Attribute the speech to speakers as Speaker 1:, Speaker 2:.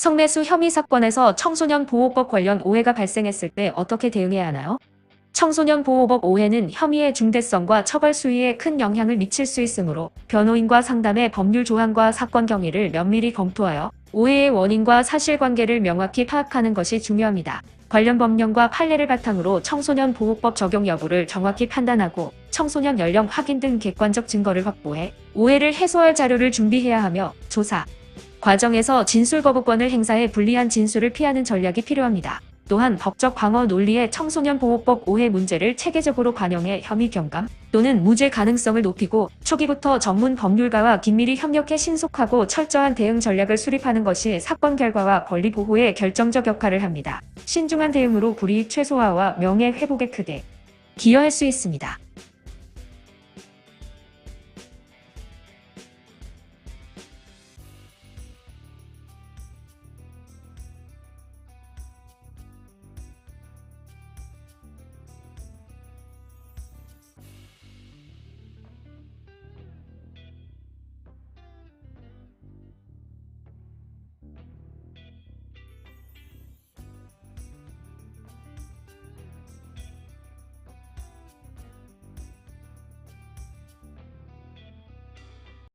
Speaker 1: 성매수 혐의 사건에서 청소년 보호법 관련 오해가 발생했을 때 어떻게 대응해야 하나요? 청소년 보호법 오해는 혐의의 중대성과 처벌 수위에 큰 영향을 미칠 수 있으므로 변호인과 상담해 법률 조항과 사건 경위를 면밀히 검토하여 오해의 원인과 사실관계를 명확히 파악하는 것이 중요합니다. 관련 법령과 판례를 바탕으로 청소년 보호법 적용 여부를 정확히 판단하고 청소년 연령 확인 등 객관적 증거를 확보해 오해를 해소할 자료를 준비해야 하며 조사 과정에서 진술 거부권을 행사해 불리한 진술을 피하는 전략이 필요합니다. 또한 법적 방어 논리의 청소년 보호법 오해 문제를 체계적으로 반영해 혐의 경감 또는 무죄 가능성을 높이고 초기부터 전문 법률가와 긴밀히 협력해 신속하고 철저한 대응 전략을 수립하는 것이 사건 결과와 권리 보호에 결정적 역할을 합니다. 신중한 대응으로 불이익 최소화와 명예 회복에 크게 기여할 수 있습니다.